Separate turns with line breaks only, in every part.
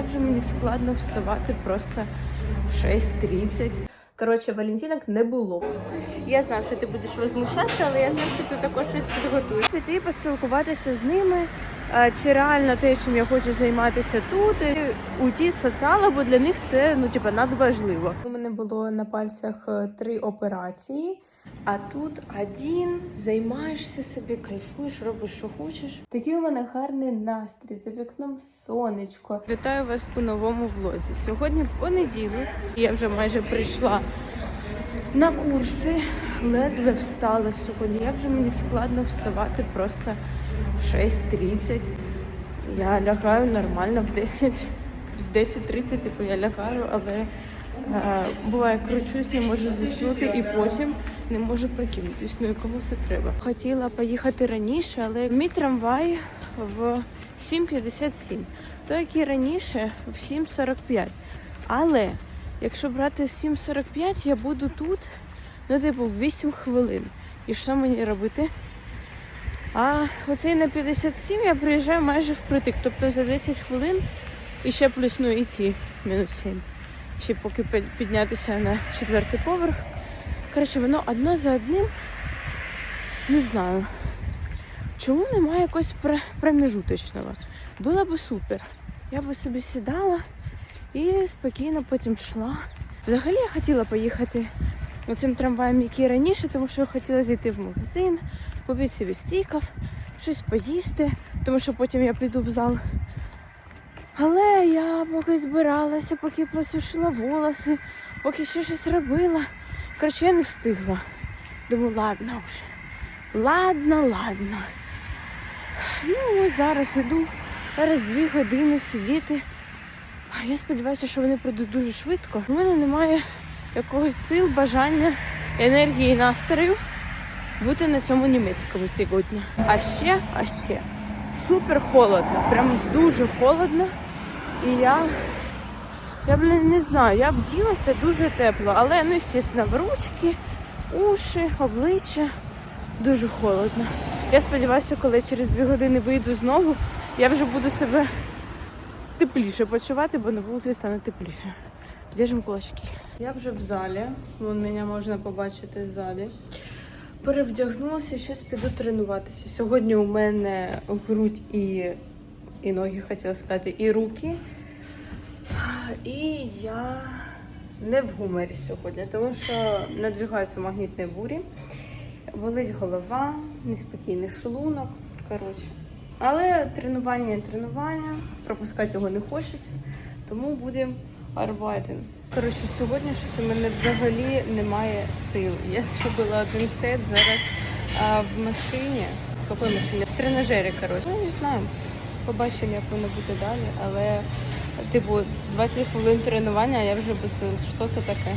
як же мені складно вставати просто в 6.30. Коротше, Валентинок не було. Я знав, що ти будеш возмущатися, але я знав, що ти також щось підготуєш. Піти поспілкуватися з ними, чи реально те, чим я хочу займатися тут, і уйти з соціала, бо для них це ну типа надважливо. У мене було на пальцях е, три операції. А тут один, займаєшся собі, кайфуєш, робиш, що хочеш. Такий у мене гарний настрій, за вікном сонечко. Вітаю вас у новому влозі. Сьогодні понеділок, я вже майже прийшла на курси, ледве встала сьогодні. Як же мені складно вставати просто в 6.30. Я лягаю нормально в 10, в 10.30, типу я лягаю, але е, буває кручусь, не можу заснути і потім не можу прокинутись. Ну і кому це треба? Хотіла поїхати раніше, але мій трамвай в 7.57, той, який раніше в 7.45. Але якщо брати в 7.45, я буду тут, ну, типу, в 8 хвилин. І що мені робити? А оцей на 57 я приїжджаю майже впритик, тобто за 10 хвилин і ще плюс ну і ці мінус 7. Ще поки піднятися на четвертий поверх. Коротше, воно одне за одним. Не знаю. Чому немає якогось пр- проміжуточного? Було б супер. Я би собі сідала і спокійно потім йшла. Взагалі я хотіла поїхати цим трамваєм, який раніше, тому що я хотіла зайти в магазин, купити собі стіків, щось поїсти, тому що потім я піду в зал. Але я поки збиралася, поки посушила волоси, поки ще щось робила. Коротше, я не встигла. Думаю, ладно вже. Ладно, ладно. Ну, ось зараз іду. Зараз дві години сидіти. Я сподіваюся, що вони пройдуть дуже швидко. У мене немає якогось сил, бажання, енергії і настрою бути на цьому німецькому сьогодні. А ще, а ще супер холодно, прям дуже холодно. І я, я блін, не знаю, я вділася дуже тепло, але ну, звісно, в ручки, уші, обличчя дуже холодно. Я сподіваюся, коли через дві години вийду знову, я вже буду себе тепліше почувати, бо на вулиці стане тепліше. Держим кулачки. Я вже в залі, вон мене можна побачити ззаді. Перевдягнулася, щось піду тренуватися. Сьогодні у мене грудь і, і ноги, хотіла сказати, і руки. І я не в гуморі сьогодні, тому що надвігаються магнітні бурі, болить голова, неспокійний шлунок. Коротше. Але тренування тренування, пропускати його не хочеться, тому будемо арбайтен. Коротше, сьогодні щось у мене взагалі немає сил. Я зробила один сет зараз а, в машині. В якій машині? В тренажері, коротше. Ну, не знаю. Побачимо, як воно буде далі, але типу 20 хвилин тренування, а я вже без сил. Що це таке?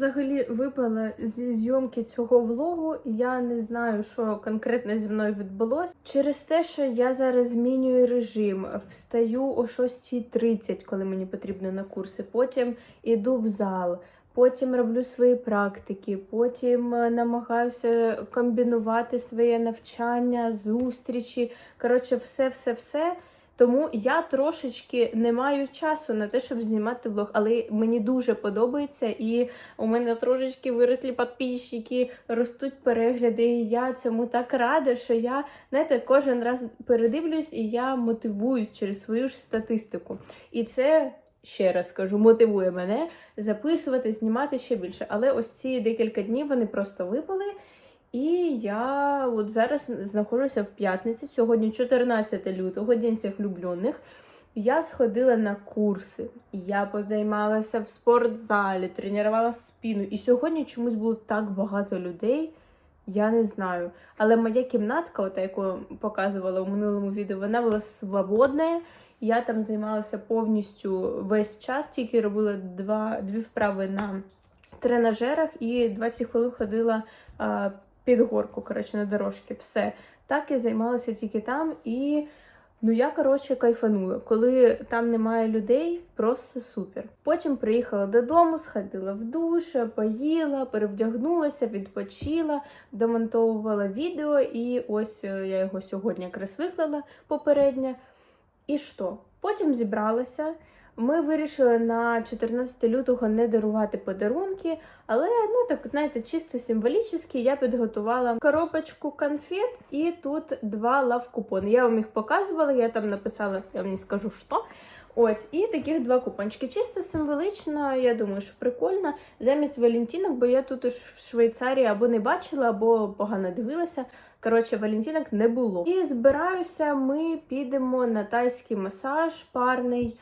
Взагалі випала зі зйомки цього влогу. Я не знаю, що конкретно зі мною відбулося. Через те, що я зараз змінюю режим, встаю о 6.30, коли мені потрібно на курси. Потім іду в зал. Потім роблю свої практики, потім е, намагаюся комбінувати своє навчання, зустрічі. Коротше, все, все, все. Тому я трошечки не маю часу на те, щоб знімати влог, але мені дуже подобається, і у мене трошечки вирослі підписчики, ростуть перегляди. І я цьому так рада, що я знаєте, кожен раз передивлюсь і я мотивуюсь через свою ж статистику. І це. Ще раз кажу, мотивує мене записувати, знімати ще більше. Але ось ці декілька днів вони просто випали. І я от зараз знаходжуся в п'ятниці. Сьогодні 14 лютого, день всіх влюблених. Я сходила на курси, я позаймалася в спортзалі, тренувала спину. І сьогодні чомусь було так багато людей. Я не знаю. Але моя кімнатка, ота, яку показувала у минулому відео, вона була свободна. Я там займалася повністю весь час, тільки робила два, дві вправи на тренажерах і 20 хвилин ходила а, під горку, коротше, на дорожки. Все. Так я займалася тільки там і. Ну, я, коротше, кайфанула. Коли там немає людей, просто супер. Потім приїхала додому, сходила в душ, поїла, перевдягнулася, відпочила, демонтовувала відео, і ось е, я його сьогодні якраз виклала попередньо. І що? Потім зібралася. Ми вирішили на 14 лютого не дарувати подарунки, але ну так знаєте, чисто символічно я підготувала коробочку конфет і тут два лав-купони. Я вам їх показувала, я там написала, я вам не скажу що. Ось, і таких два купончики. Чисто символічно, я думаю, що прикольно. Замість Валентинок, бо я тут в Швейцарії або не бачила, або погано дивилася. Коротше, Валентинок не було. І збираюся, ми підемо на тайський масаж парний.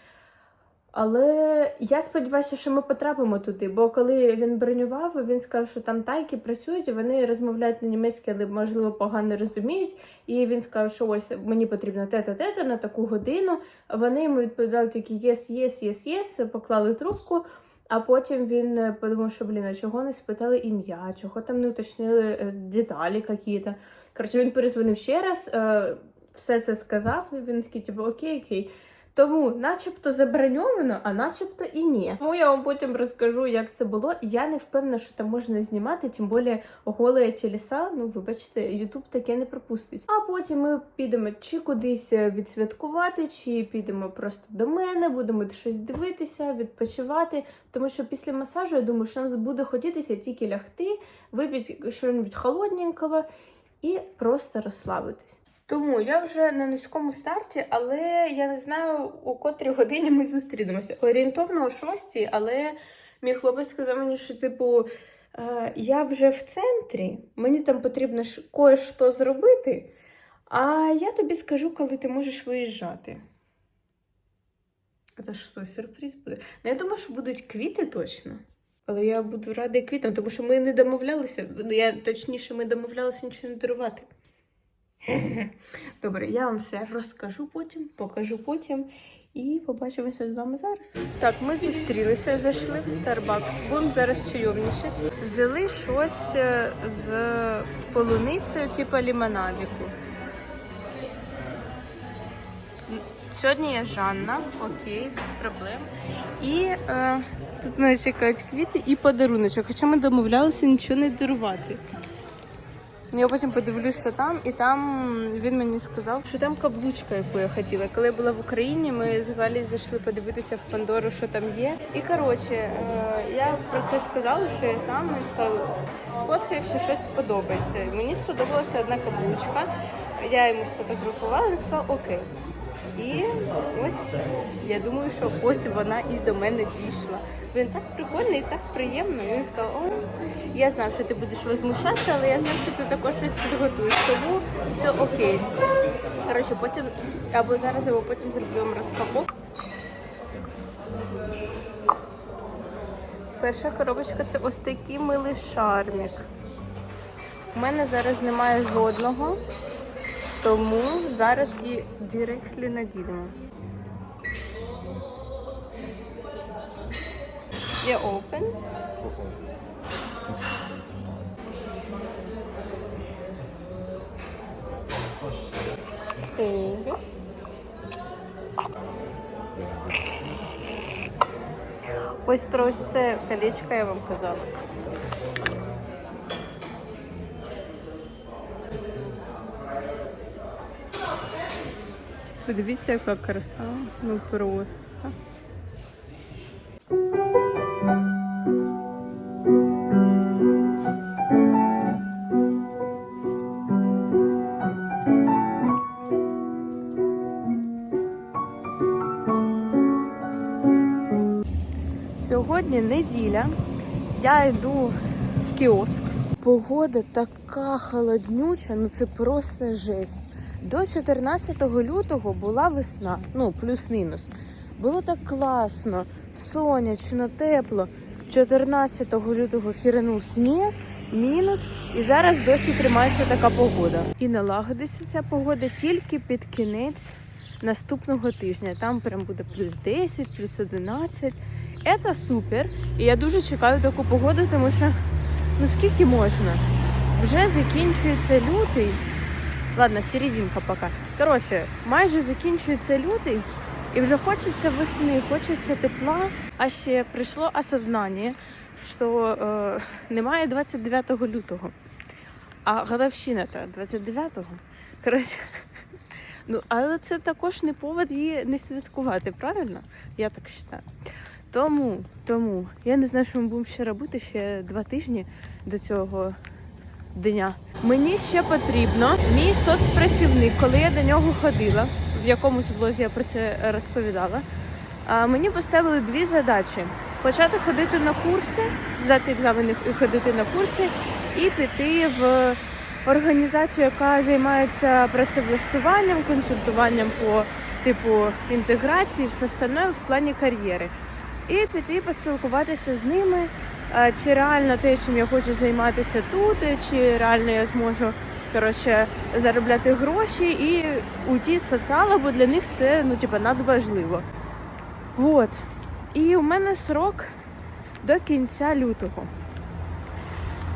Але я сподіваюся, що ми потрапимо туди, бо коли він бронював, він сказав, що там тайки працюють, і вони розмовляють на німецькій, але можливо погано розуміють. І він сказав, що ось мені потрібно тета-тета на таку годину. Вони йому відповідали тільки єс, єс, єс, єс, поклали трубку. А потім він е, подумав, що блін, а чого не спитали ім'я, чого там не уточнили е, деталі якісь. Коротше, він перезвонив ще раз, е, все це сказав, і він такий, типу, окей, окей. Тому, начебто, заброньовано, а начебто і ні. Тому я вам потім розкажу, як це було. Я не впевнена, що там можна знімати, тим більше голе тілеса. Ну, вибачте, Ютуб таке не пропустить. А потім ми підемо чи кудись відсвяткувати, чи підемо просто до мене, будемо щось дивитися, відпочивати. Тому що після масажу я думаю, що нам буде хотітися тільки лягти, випити щось холодненького і просто розслабитись. Тому я вже на низькому старті, але я не знаю, у котрій годині ми зустрінемося. Орієнтовно о шостій, але мій хлопець сказав мені, що типу е, я вже в центрі, мені там потрібно кое-що зробити, а я тобі скажу, коли ти можеш виїжджати. Це що, сюрприз буде? Ну, я думаю, що будуть квіти точно. Але я буду рада квітам, тому що ми не домовлялися. Ну, я точніше, ми домовлялися нічого не дарувати. Добре, я вам все розкажу потім, покажу потім і побачимося з вами зараз. Так, ми зустрілися, зайшли в Starbucks. Будемо зараз чайовничати. Взяли щось е, з полуницею, типу лімонадику. Сьогодні я Жанна, окей, без проблем. І е, тут мене чекають квіти і подаруночок. Хоча ми домовлялися нічого не дарувати. Я потім подивлюся там, і там він мені сказав, що там каблучка, яку я хотіла. Коли я була в Україні, ми з Галі зайшли подивитися в Пандору, що там є. І коротше, е, я про це сказала, що я там і сказала, сфоткай, якщо щось сподобається. Мені сподобалася одна каблучка. Я йому сфотографувала, він сказав окей. І ось я думаю, що ось вона і до мене дійшла. Він так прикольний, так приємно. Він сказав, о, я знав, що ти будеш возмущатися, але я знав, що ти також щось підготуєш. Тому все окей. Коротше, потім або зараз, або потім зробимо розпаковку. Перша коробочка це ось такий милий шармік. У мене зараз немає жодного. Тому зараз і директлі наділимо. Є. Ого. Ось про ось це колечко я вам казала. Подивіться, яка краса. Ну просто. Сьогодні неділя. Я йду в кіоск. Погода така холоднюча, ну це просто жесть. До 14 лютого була весна, ну плюс-мінус. Було так класно, сонячно, тепло. 14 лютого хіренув сніг, мінус, і зараз досі тримається така погода. І налагодиться ця погода тільки під кінець наступного тижня. Там прям буде плюс 10, плюс 11. Це супер. І я дуже чекаю таку погоду, тому що ну скільки можна? Вже закінчується лютий. Ладно, серединка пока. Коротше, майже закінчується лютий, і вже хочеться весни, хочеться тепла. А ще прийшло осознання, що е, немає 29 лютого. А годовщина то 29-го. Коротше, ну але це також не повод її не святкувати, правильно? Я так вважаю. Тому, тому я не знаю, що ми будемо ще робити ще два тижні до цього дня. Мені ще потрібно мій соцпрацівник, коли я до нього ходила, в якомусь влозі я про це розповідала. Мені поставили дві задачі: почати ходити на курси, здати екзамени і ходити на курси, і піти в організацію, яка займається працевлаштуванням, консультуванням по типу інтеграції, все остальне в плані кар'єри. І піти поспілкуватися з ними, чи реально те, чим я хочу займатися тут, чи реально я зможу коротше, заробляти гроші і уйти з соціалу, бо для них це ну, типу, надважливо. Вот. І у мене срок до кінця лютого.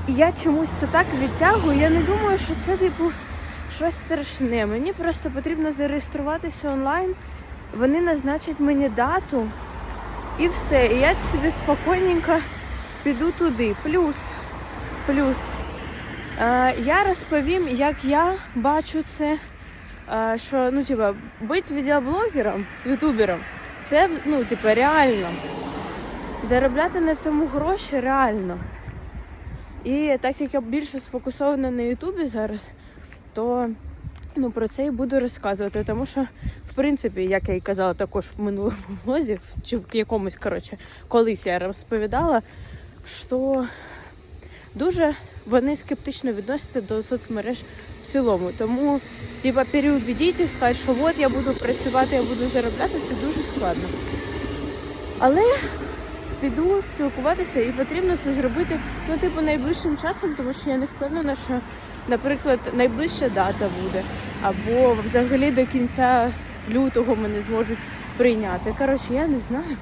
І я чомусь це так відтягую. Я не думаю, що це типу щось страшне. Мені просто потрібно зареєструватися онлайн. Вони назначать мені дату і все. І я собі спокійненько піду туди. Плюс, плюс. Е, я розповім, як я бачу це. е, що ну, типа, бути відеоблогером, ютубером, це ну, типа, реально. Заробляти на цьому гроші реально. І так як я більше сфокусована на Ютубі зараз, то ну, про це і буду розказувати. Тому що, в принципі, як я і казала також в минулому влозі, чи в якомусь, коротше, колись я розповідала, що дуже вони скептично відносяться до соцмереж в цілому. Тому, типа, переубедіть їх, сказати, що от я буду працювати, я буду заробляти, це дуже складно. Але піду спілкуватися і потрібно це зробити ну, типу, найближчим часом, тому що я не впевнена, що, наприклад, найближча дата буде, або взагалі до кінця лютого мене зможуть прийняти. Коротше, я не знаю.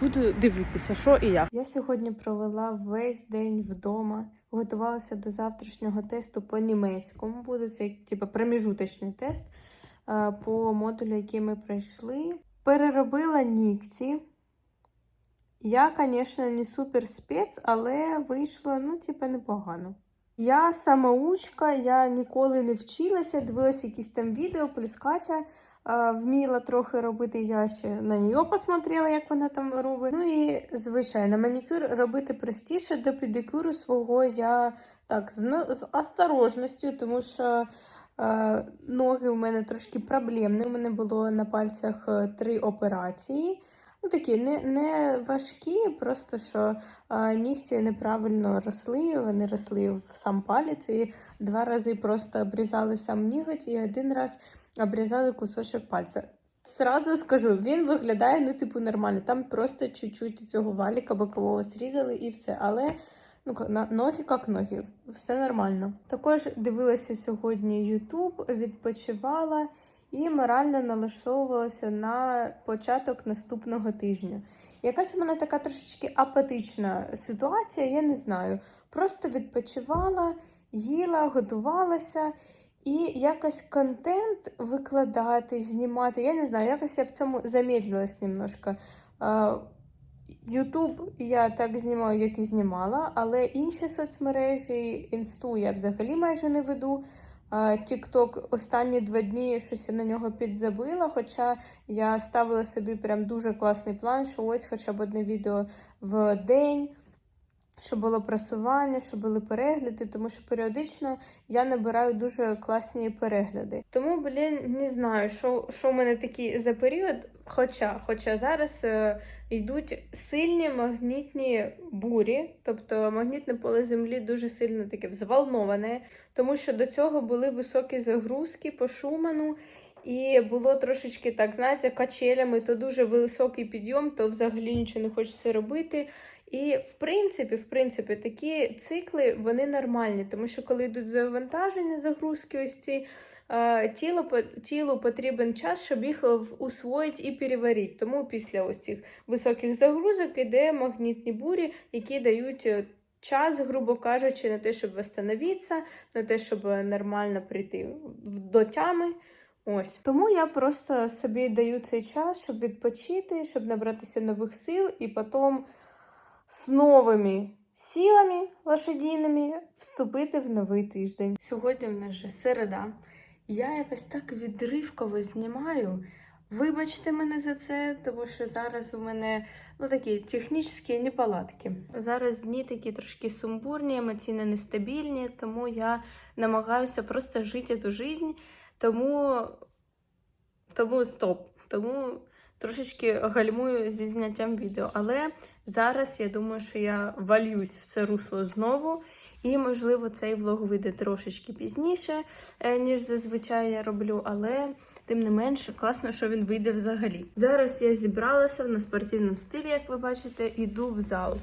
Буду дивитися, що і як. Я сьогодні провела весь день вдома, готувалася до завтрашнього тесту по німецькому. Буде це типу проміжуточний тест по модулю, який ми пройшли. Переробила нігті. Я, звісно, не супер спец, але вийшло, ну, типу, непогано. Я самоучка, я ніколи не вчилася, дивилася якісь там відео, плюс Катя вміла трохи робити. Я ще на нього посмотрела, як вона там робить. Ну і, звичайно, манікюр робити простіше до педикюру свого я так з, з осторожністю, тому що. Е, Ноги у мене трошки проблемні. У мене було на пальцях е, три операції. Ну, такі не, не важкі, просто що а, нігті неправильно росли, вони росли в сам палець, і два рази просто обрізали сам ніготь, і один раз обрізали кусочок пальця. Зразу скажу, він виглядає ну, типу, нормально. Там просто чуть-чуть цього валіка бокового зрізали і все. Але Ну, на ноги як ноги, все нормально. Також дивилася сьогодні YouTube, відпочивала і морально налаштовувалася на початок наступного тижня. Якась у мене така трошечки апатична ситуація, я не знаю. Просто відпочивала, їла, готувалася і якось контент викладати, знімати. Я не знаю, якось я в цьому замедлилась немножко. Ютуб я так знімаю, як і знімала, але інші соцмережі, інсту я взагалі майже не веду. Тікток останні два дні щось я на нього підзабила, хоча я ставила собі прям дуже класний план, що ось хоча б одне відео в день, щоб було просування, щоб були перегляди, тому що періодично я набираю дуже класні перегляди. Тому, блін, не знаю, що що в мене такий за період. Хоча хоча зараз е, йдуть сильні магнітні бурі, тобто магнітне поле землі дуже сильно таке взволноване, тому що до цього були високі загрузки по Шуману. І було трошечки так, знаєте, качелями, то дуже високий підйом, то взагалі нічого не хочеться робити. І в принципі, в принципі, такі цикли вони нормальні, тому що коли йдуть завантаження, загрузки, ось ці тіло, тілу потрібен час, щоб їх усвоїти і переварити. Тому після ось цих високих загрузок іде магнітні бурі, які дають е, час, грубо кажучи, на те, щоб восстановитися, на те, щоб нормально прийти до тями. Ось. Тому я просто собі даю цей час, щоб відпочити, щоб набратися нових сил і потім з новими силами лошадіними вступити в новий тиждень. Сьогодні в нас же середа. Я якось так відривково знімаю. Вибачте мене за це, тому що зараз у мене ну такі технічні неполадки. Зараз дні такі трошки сумбурні, емоційно нестабільні, тому я намагаюся просто жити цю життя. Тому, тому стоп. Тому трошечки гальмую зі зняттям відео. Але зараз я думаю, що я вальюсь в це русло знову. І, можливо, цей влог вийде трошечки пізніше, е, ніж зазвичай я роблю, але тим не менше класно, що він вийде взагалі. Зараз я зібралася на спортивному стилі, як ви бачите, іду в зал.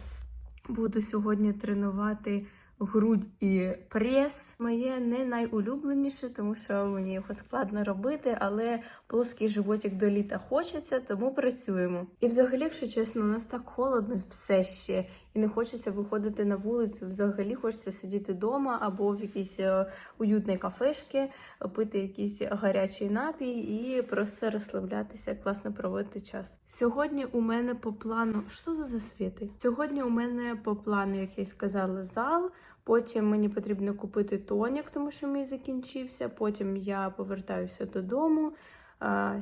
Буду сьогодні тренувати грудь і прес. Моє не найулюбленіше, тому що мені його складно робити, але плоский животик до літа хочеться, тому працюємо. І взагалі, якщо чесно, у нас так холодно все ще, і не хочеться виходити на вулицю. Взагалі хочеться сидіти вдома або в якійсь е, уютній кафешці, пити якийсь гарячий напій і просто розслаблятися, класно проводити час. Сьогодні у мене по плану, що за засвіти? Сьогодні у мене по плану, як я сказала, зал. Потім мені потрібно купити тонік, тому що мій закінчився. Потім я повертаюся додому,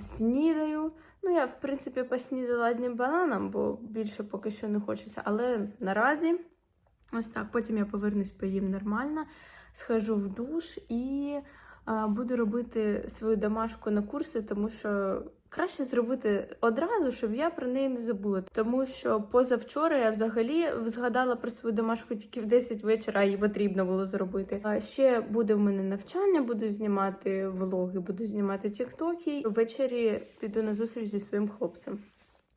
снідаю. Ну, я, в принципі, поснідала одним бананом, бо більше поки що не хочеться. Але наразі ось так. Потім я повернусь, поїм нормально, схожу в душ і буду робити свою домашку на курси, тому що краще зробити одразу, щоб я про неї не забула. Тому що позавчора я взагалі згадала про свою домашку тільки в 10 вечора, її потрібно було зробити. А ще буде в мене навчання, буду знімати влоги, буду знімати тіктоки. Ввечері піду на зустріч зі своїм хлопцем.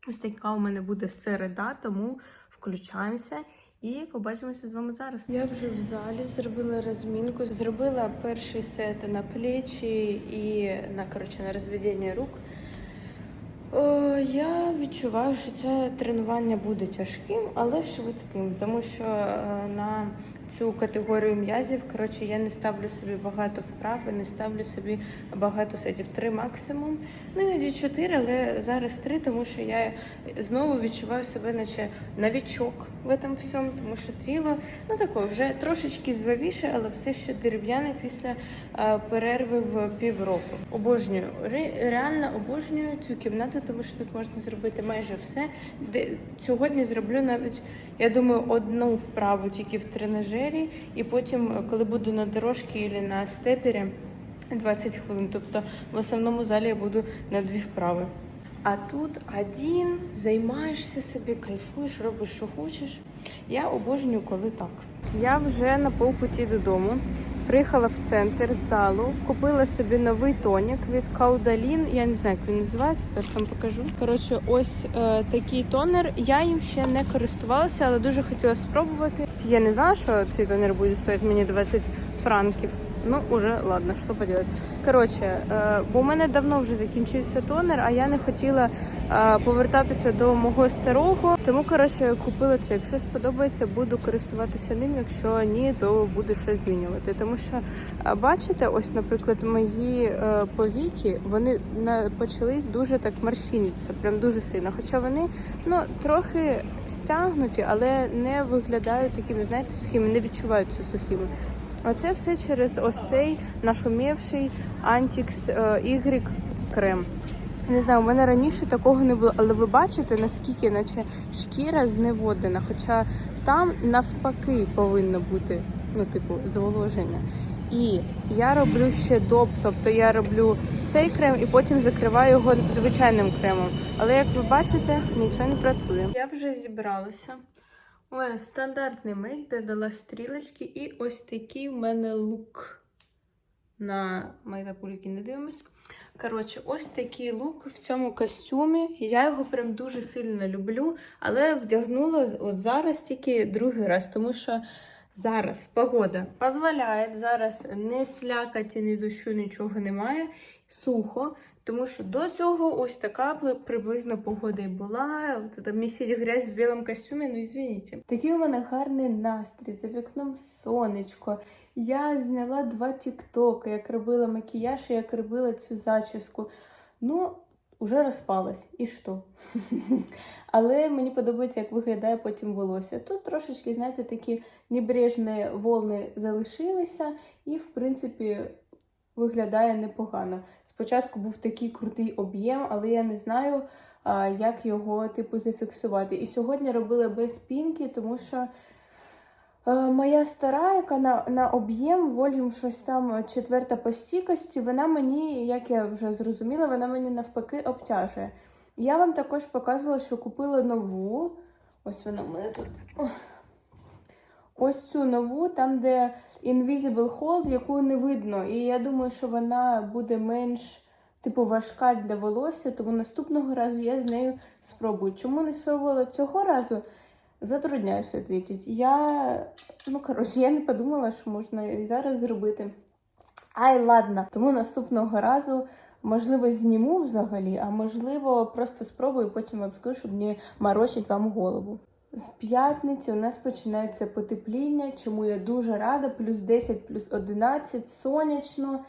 Ось така у мене буде середа, тому включаємося. І побачимося з вами зараз. Я вже в залі зробила розмінку, зробила перший сет на плечі і на коротше на розведення рук. О, Я відчуваю, що це тренування буде тяжким, але швидким, тому що е, на цю категорію м'язів коротше, я не ставлю собі багато вправ, і не ставлю собі багато сетів. Три максимум. Ну іноді чотири, але зараз три, тому що я знову відчуваю себе, наче новічок в этом всьому, тому що тіло ну таке вже трошечки звавіше, але все ще дерев'яне після е, перерви в півроку. Обожнюю Ре- реально обожнюю цю кімнату, тому що тут можна зробити майже все. Де сьогодні зроблю навіть, я думаю, одну вправу тільки в тренажері, і потім, е, коли буду на дорожці або на степері. 20 хвилин, тобто в основному залі я буду на дві вправи. А тут один, займаєшся собі, кайфуєш, робиш, що хочеш. Я обожнюю, коли так. Я вже на полпуті додому. Приїхала в центр залу, купила собі новий тонік від Каудалін. Я не знаю, як він називається, зараз вам покажу. Коротше, ось е, такий тонер. Я їм ще не користувалася, але дуже хотіла спробувати. Я не знала, що цей тонер буде стоїти мені 20 франків. Ну, уже ладно, що поделать. Коротше, е, бо у мене давно вже закінчився тонер, а я не хотіла повертатися до мого старого. Тому коротше купила це. Якщо сподобається, буду користуватися ним. Якщо ні, то буду щось змінювати. Тому що е, бачите, ось, наприклад, мої е, повіки вони почались дуже так морщинитися, прям дуже сильно. Хоча вони ну трохи стягнуті, але не виглядають такими, знаєте, сухими, не відчуваються сухими. А це все через ось цей нашумівший Antix Y крем. Не знаю, у мене раніше такого не було, але ви бачите, наскільки наче шкіра зневодена. Хоча там навпаки повинно бути ну, типу, зволоження. І я роблю ще доп, тобто я роблю цей крем і потім закриваю його звичайним кремом. Але як ви бачите, нічого не працює. Я вже зібралася. Ой, стандартний мейк, де дала стрілочки, і ось такий в мене лук. На мої пуліки не дивимось. Коротше, ось такий лук в цьому костюмі. Я його прям дуже сильно люблю, але вдягнула от зараз тільки другий раз, тому що Зараз погода дозволяє, зараз не слякаті, ні дощу, нічого немає. Сухо, тому що до цього ось така при- приблизно погода і була. От це місяць грязь в білому костюмі, ну извините. Такий у мене гарний настрій, за вікном сонечко. Я зняла два тіктоки, як робила макіяж і як робила цю зачіску. Ну, уже розпалась. І що? Але мені подобається, як виглядає потім волосся. Тут трошечки, знаєте, такі небрежні волни залишилися, і, в принципі, виглядає непогано. Спочатку був такий крутий об'єм, але я не знаю, як його типу зафіксувати. І сьогодні робила без пінки, тому що е, моя стара, яка на, на об'єм, волюм щось там четверта по стійкості, вона мені, як я вже зрозуміла, вона мені навпаки обтяжує. Я вам також показувала, що купила нову. Ось вона в мене тут. Ось цю нову, там, де Invisible Hold, яку не видно. І я думаю, що вона буде менш типу важка для волосся, тому наступного разу я з нею спробую. Чому не спробувала цього разу? Затрудняюся відповідати. Я, ну коротше, я не подумала, що можна і зараз зробити. Ай, ладно. Тому наступного разу, можливо, зніму взагалі, а можливо, просто спробую, потім вам скажу, щоб не морочить вам голову. З п'ятниці у нас починається потепління, чому я дуже рада. Плюс 10, плюс 11, сонячно.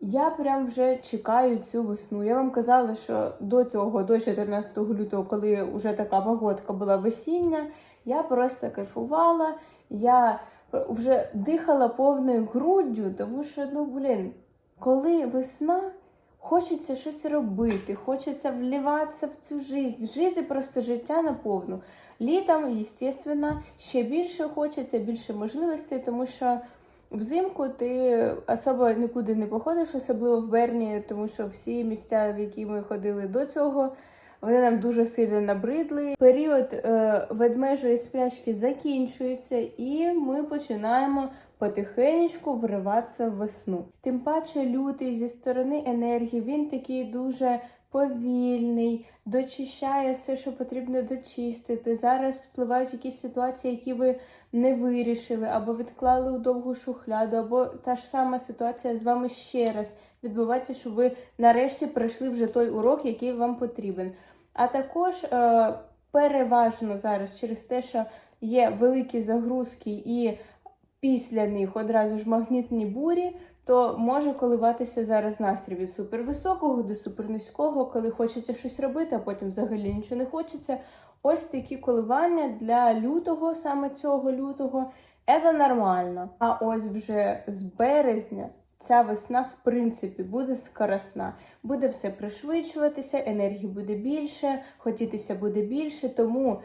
Я прям вже чекаю цю весну. Я вам казала, що до цього, до 14 лютого, коли вже така погодка була весіння, я просто кайфувала. Я вже дихала повною груддю, тому що, ну, блін, коли весна, хочеться щось робити, хочеться вливатися в цю життя, жити просто життя наповну. Літом, звісно, ще більше хочеться, більше можливостей, тому що взимку ти особо нікуди не походиш, особливо в Берні, тому що всі місця, в які ми ходили до цього, вони нам дуже сильно набридли. Період е, ведмежої сплячки закінчується, і ми починаємо потихенечку вриватися в весну. Тим паче лютий зі сторони енергії, він такий дуже повільний, дочищає все, що потрібно дочистити. Зараз спливають якісь ситуації, які ви не вирішили, або відклали у довгу шухляду, або та ж сама ситуація з вами ще раз відбувається, що ви нарешті пройшли вже той урок, який вам потрібен. А також е, переважно зараз через те, що є великі загрузки і після них одразу ж магнітні бурі, то може коливатися зараз настрій від супервисокого до супернизького, коли хочеться щось робити, а потім взагалі нічого не хочеться. Ось такі коливання для лютого, саме цього лютого, це нормально. А ось вже з березня ця весна, в принципі, буде скоросна. Буде все пришвидшуватися, енергії буде більше, хотітися буде більше. Тому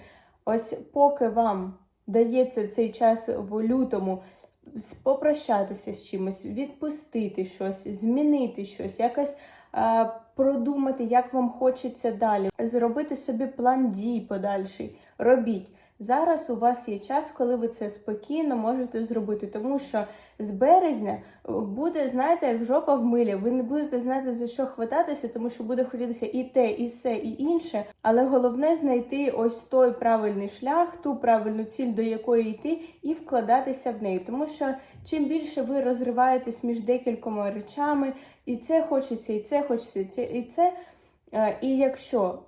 ось поки вам дається цей час в лютому попрощатися з чимось, відпустити щось, змінити щось, якось е, продумати, як вам хочеться далі, зробити собі план дій подальший. Робіть. Зараз у вас є час, коли ви це спокійно можете зробити, тому що з березня буде, знаєте, як жопа в милі. Ви не будете знати за що хвататися, тому що буде хотітися і те, і все, і інше. Але головне знайти ось той правильний шлях, ту правильну ціль, до якої йти, і вкладатися в неї. Тому що чим більше ви розриваєтесь між декількома речами, і це хочеться, і це хочеться, і це, і е, якщо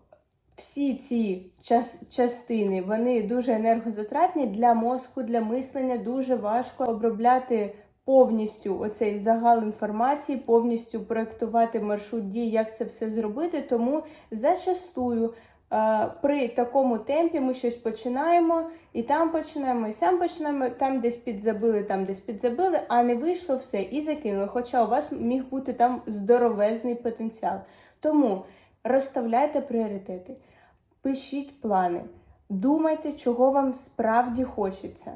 всі ці час, частини вони дуже енергозатратні для мозку, для мислення дуже важко обробляти повністю оцей загал інформації, повністю проектувати маршрут дій, як це все зробити. Тому зачастую е, при такому темпі ми щось починаємо, і там починаємо, і сам починаємо, там десь підзабили, там десь підзабили, а не вийшло все і закинули. Хоча у вас міг бути там здоровезний потенціал. Тому розставляйте пріоритети, пишіть плани, думайте, чого вам справді хочеться.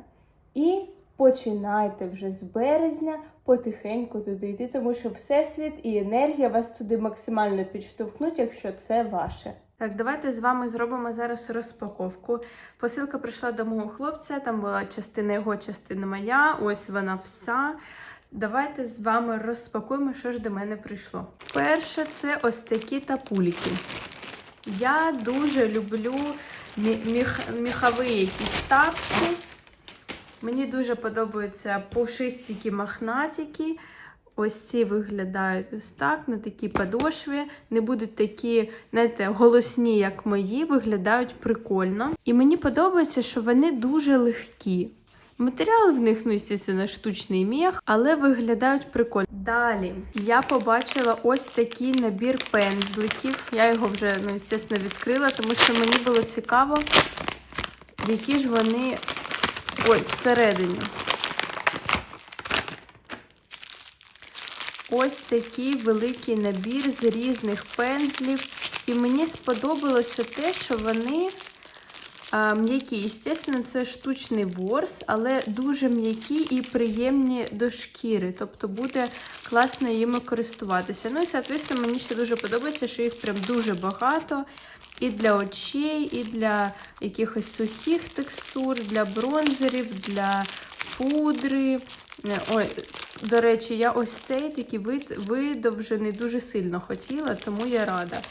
І починайте вже з березня потихеньку туди йти, тому що всесвіт і енергія вас туди максимально підштовхнуть, якщо це ваше. Так, давайте з вами зробимо зараз розпаковку. Посилка прийшла до мого хлопця, там була частина його, частина моя. Ось вона вся. Давайте з вами розпакуємо, що ж до мене прийшло. Перше, це ось такі тапуліки. Я дуже люблю міх, міхові якісь тапки. Мені дуже подобаються пушистики мохнатики. Ось ці виглядають ось так, на такій подошві. Не будуть такі, знаєте, голосні, як мої, виглядають прикольно. І мені подобається, що вони дуже легкі. Матеріал в них, ну, звісно, штучний мех, але виглядають прикольно. Далі я побачила ось такий набір пензликів. Я його вже, ну, звісно, відкрила, тому що мені було цікаво, які ж вони ой, всередині. Ось такий великий набір з різних пензлів. І мені сподобалося те, що вони м'які. Звісно, це штучний ворс, але дуже м'які і приємні до шкіри. Тобто буде класно їми користуватися. Ну і, соответственно, мені ще дуже подобається, що їх прям дуже багато. І для очей, і для якихось сухих текстур, для бронзерів, для пудри. Ой, до речі, я ось цей такий вид, видовжений дуже сильно хотіла, тому я рада.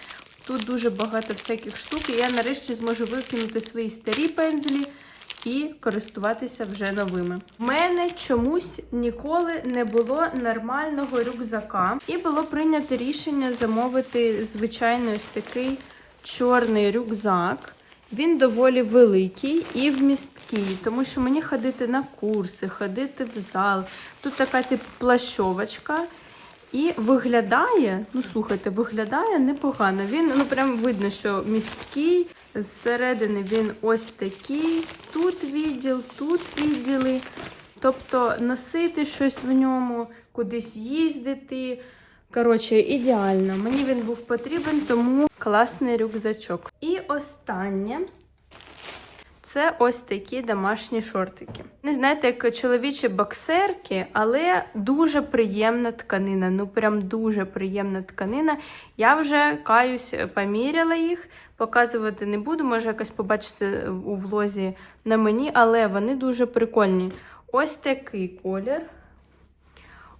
Тут дуже багато всяких штук, і я нарешті зможу викинути свої старі пензлі і користуватися вже новими. У мене чомусь ніколи не було нормального рюкзака, і було прийнято рішення замовити звичайно ось такий чорний рюкзак. Він доволі великий і вмісткий, тому що мені ходити на курси, ходити в зал. Тут така типу плащовочка. І виглядає, ну слухайте, виглядає непогано. Він ну прям видно, що місткий. Зсередини він ось такий. Тут відділ, тут відділи. Тобто носити щось в ньому, кудись їздити. Коротше, ідеально. Мені він був потрібен, тому класний рюкзачок. І останнє це ось такі домашні шортики. Не знаєте, як чоловічі боксерки, але дуже приємна тканина. Ну, прям дуже приємна тканина. Я вже каюсь, поміряла їх, показувати не буду, може якось побачити у влозі на мені, але вони дуже прикольні. Ось такий колір.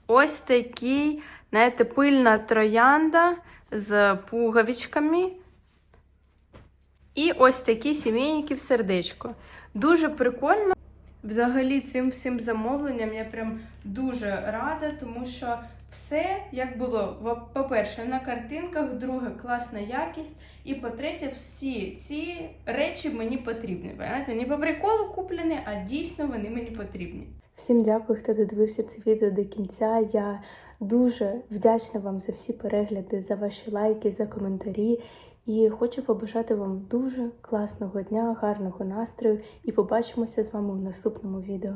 Ось такий, знаєте, пильна троянда з пуговичками. І ось такі сімейники в сердечко. Дуже прикольно. Взагалі, цим всім замовленням я прям дуже рада, тому що все як було. По-перше, на картинках, друге, класна якість. І по-третє, всі ці речі мені потрібні. Знаєте, не по приколу куплені, а дійсно вони мені потрібні. Всім дякую, хто додивився це відео до кінця. Я дуже вдячна вам за всі перегляди, за ваші лайки, за коментарі. І хочу побажати вам дуже класного дня, гарного настрою і побачимося з вами в наступному відео.